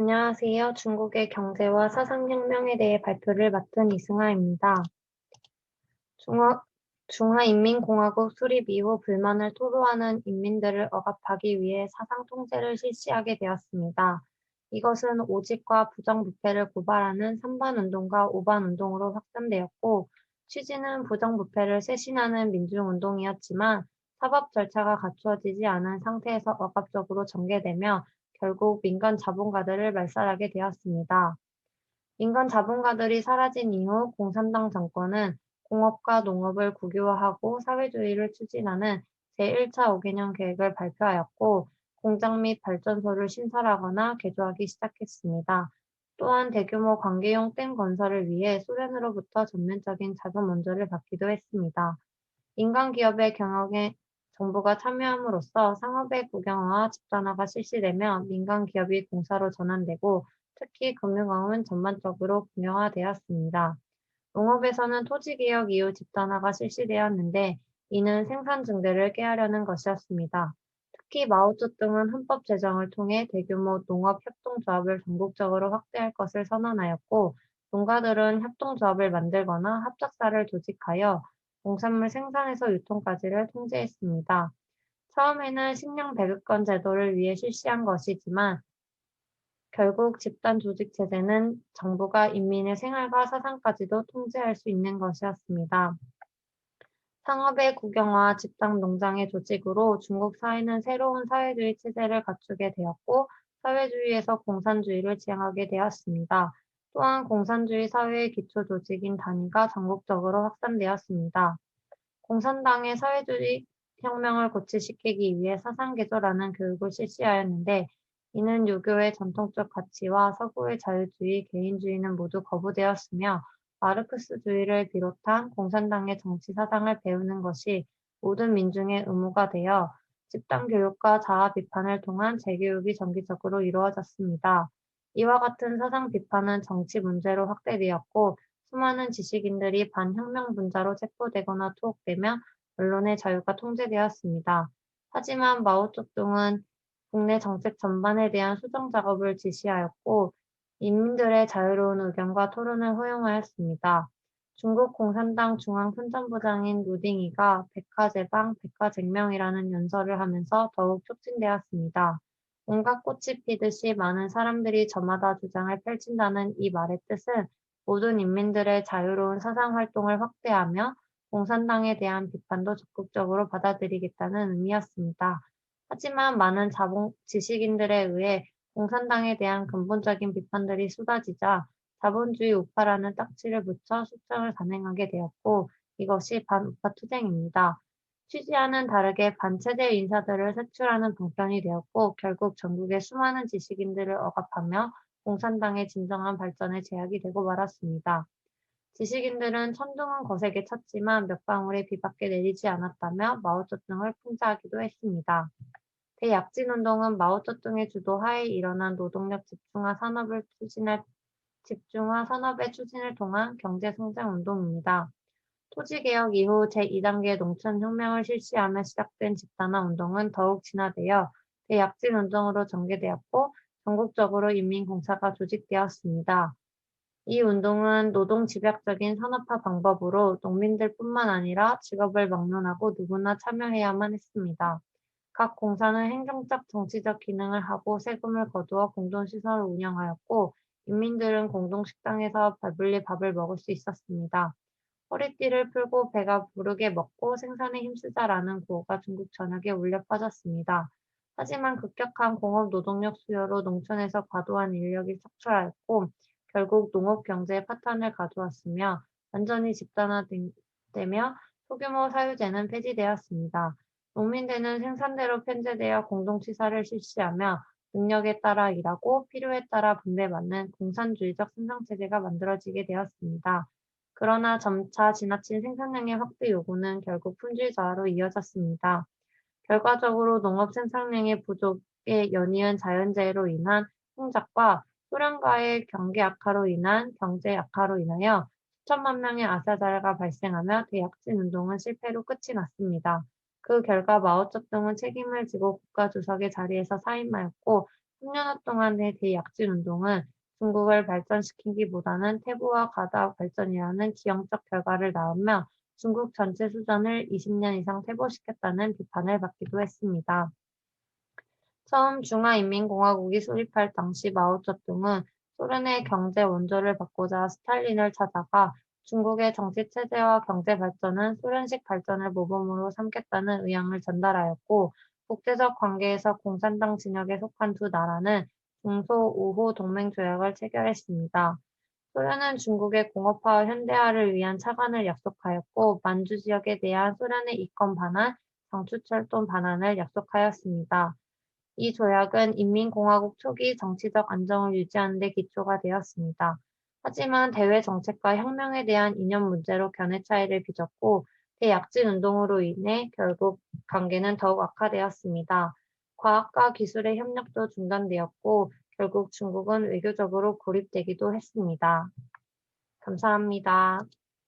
안녕하세요. 중국의 경제와 사상혁명에 대해 발표를 맡은 이승아입니다. 중화, 중화인민공화국 수립 이후 불만을 토로하는 인민들을 억압하기 위해 사상 통제를 실시하게 되었습니다. 이것은 오직과 부정부패를 고발하는 3반 운동과 5반 운동으로 확산되었고 취지는 부정부패를 쇄신하는 민중운동이었지만 사법 절차가 갖추어지지 않은 상태에서 억압적으로 전개되며 결국 민간 자본가들을 말살하게 되었습니다. 민간 자본가들이 사라진 이후 공산당 정권은 공업과 농업을 국유화하고 사회주의를 추진하는 제1차 5개년 계획을 발표하였고 공장 및 발전소를 신설하거나 개조하기 시작했습니다. 또한 대규모 관계용 댐 건설을 위해 소련으로부터 전면적인 자금 원조를 받기도 했습니다. 민간 기업의 경영에 정부가 참여함으로써 상업의 국영화와 집단화가 실시되며 민간 기업이 공사로 전환되고 특히 금융업은 전반적으로 국영화되었습니다. 농업에서는 토지개혁 이후 집단화가 실시되었는데 이는 생산 증대를 깨하려는 것이었습니다. 특히 마오쩌둥은 헌법 제정을 통해 대규모 농업 협동조합을 전국적으로 확대할 것을 선언하였고 농가들은 협동조합을 만들거나 합작사를 조직하여 농산물 생산에서 유통까지를 통제했습니다. 처음에는 식량 배급권 제도를 위해 실시한 것이지만 결국 집단 조직 체제는 정부가 인민의 생활과 사상까지도 통제할 수 있는 것이었습니다. 상업의 국영화, 집단 농장의 조직으로 중국 사회는 새로운 사회주의 체제를 갖추게 되었고 사회주의에서 공산주의를 지향하게 되었습니다. 또한 공산주의 사회의 기초 조직인 단위가 전국적으로 확산되었습니다. 공산당의 사회주의 혁명을 고취시키기 위해 사상개조라는 교육을 실시하였는데 이는 유교의 전통적 가치와 서구의 자유주의, 개인주의는 모두 거부되었으며 마르크스주의를 비롯한 공산당의 정치 사상을 배우는 것이 모든 민중의 의무가 되어 집단 교육과 자아 비판을 통한 재교육이 정기적으로 이루어졌습니다. 이와 같은 사상 비판은 정치 문제로 확대되었고 수많은 지식인들이 반혁명 분자로 체포되거나 투옥되며 언론의 자유가 통제되었습니다. 하지만 마오쩌둥은 국내 정책 전반에 대한 수정 작업을 지시하였고 인민들의 자유로운 의견과 토론을 허용하였습니다. 중국 공산당 중앙훈전부장인 루딩이가 백화제방, 백화쟁명이라는 연설을 하면서 더욱 촉진되었습니다. 온갖 꽃이 피듯이 많은 사람들이 저마다 주장을 펼친다는 이 말의 뜻은 모든 인민들의 자유로운 사상 활동을 확대하며 공산당에 대한 비판도 적극적으로 받아들이겠다는 의미였습니다. 하지만 많은 자본, 지식인들에 의해 공산당에 대한 근본적인 비판들이 쏟아지자 자본주의 우파라는 딱지를 붙여 수정을 단행하게 되었고 이것이 반우파 투쟁입니다. 취지와는 다르게 반체제 인사들을 색출하는 방편이 되었고 결국 전국의 수많은 지식인들을 억압하며 공산당의 진정한 발전에 제약이 되고 말았습니다. 지식인들은 천둥은 거세게 쳤지만 몇 방울의 비밖에 내리지 않았다며 마오쩌둥을 풍자하기도 했습니다. 대약진운동은 마오쩌둥의 주도 하에 일어난 노동력 집중화 산업을 추진할 집중화 산업의 추진을 통한 경제 성장 운동입니다. 토지개혁 이후 제2단계 농촌혁명을 실시하며 시작된 집단화 운동은 더욱 진화되어 대약진 운동으로 전개되었고 전국적으로 인민공사가 조직되었습니다. 이 운동은 노동 집약적인 산업화 방법으로 농민들뿐만 아니라 직업을 막론하고 누구나 참여해야만 했습니다. 각 공사는 행정적 정치적 기능을 하고 세금을 거두어 공동시설을 운영하였고 인민들은 공동식당에서 배불리 밥을 먹을 수 있었습니다. 허리띠를 풀고 배가 부르게 먹고 생산에 힘쓰자라는 구호가 중국 전역에 울려 퍼졌습니다. 하지만 급격한 공업 노동력 수요로 농촌에서 과도한 인력이 척출하였고 결국 농업 경제의 파탄을 가져왔으며 완전히 집단화되며 소규모 사유제는 폐지되었습니다. 농민들은 생산대로 편제되어 공동치사를 실시하며 능력에 따라 일하고 필요에 따라 분배받는 공산주의적 생산체제가 만들어지게 되었습니다. 그러나 점차 지나친 생산량의 확대 요구는 결국 품질 저하로 이어졌습니다. 결과적으로 농업 생산량의 부족에 연이은 자연재해로 인한 풍작과 소련과의 경계 악화로 인한 경제 악화로 인하여 수천만 명의 아사자가 발생하며 대약진 운동은 실패로 끝이 났습니다. 그 결과 마오쩌둥은 책임을 지고 국가 주석의 자리에서 사임하였고 3년여 동안의 대약진 운동은 중국을 발전시키기보다는 태부와 가다 발전이라는 기형적 결과를 낳으며 중국 전체 수준을 20년 이상 퇴보시켰다는 비판을 받기도 했습니다. 처음 중화인민공화국이 수립할 당시 마오쩌둥은 소련의 경제 원조를 받고자 스탈린을 찾아가 중국의 정치 체제와 경제 발전은 소련식 발전을 모범으로 삼겠다는 의향을 전달하였고 국제적 관계에서 공산당 진영에 속한 두 나라는 중소 우호 동맹 조약을 체결했습니다. 소련은 중국의 공업화와 현대화를 위한 차관을 약속하였고 만주 지역에 대한 소련의 이권 반환, 장추철도 반환을 약속하였습니다. 이 조약은 인민공화국 초기 정치적 안정을 유지하는 데 기초가 되었습니다. 하지만 대외 정책과 혁명에 대한 이념 문제로 견해 차이를 빚었고 대약진 운동으로 인해 결국 관계는 더욱 악화되었습니다. 과학과 기술의 협력도 중단되었고 결국 중국은 외교적으로 고립되기도 했습니다. 감사합니다.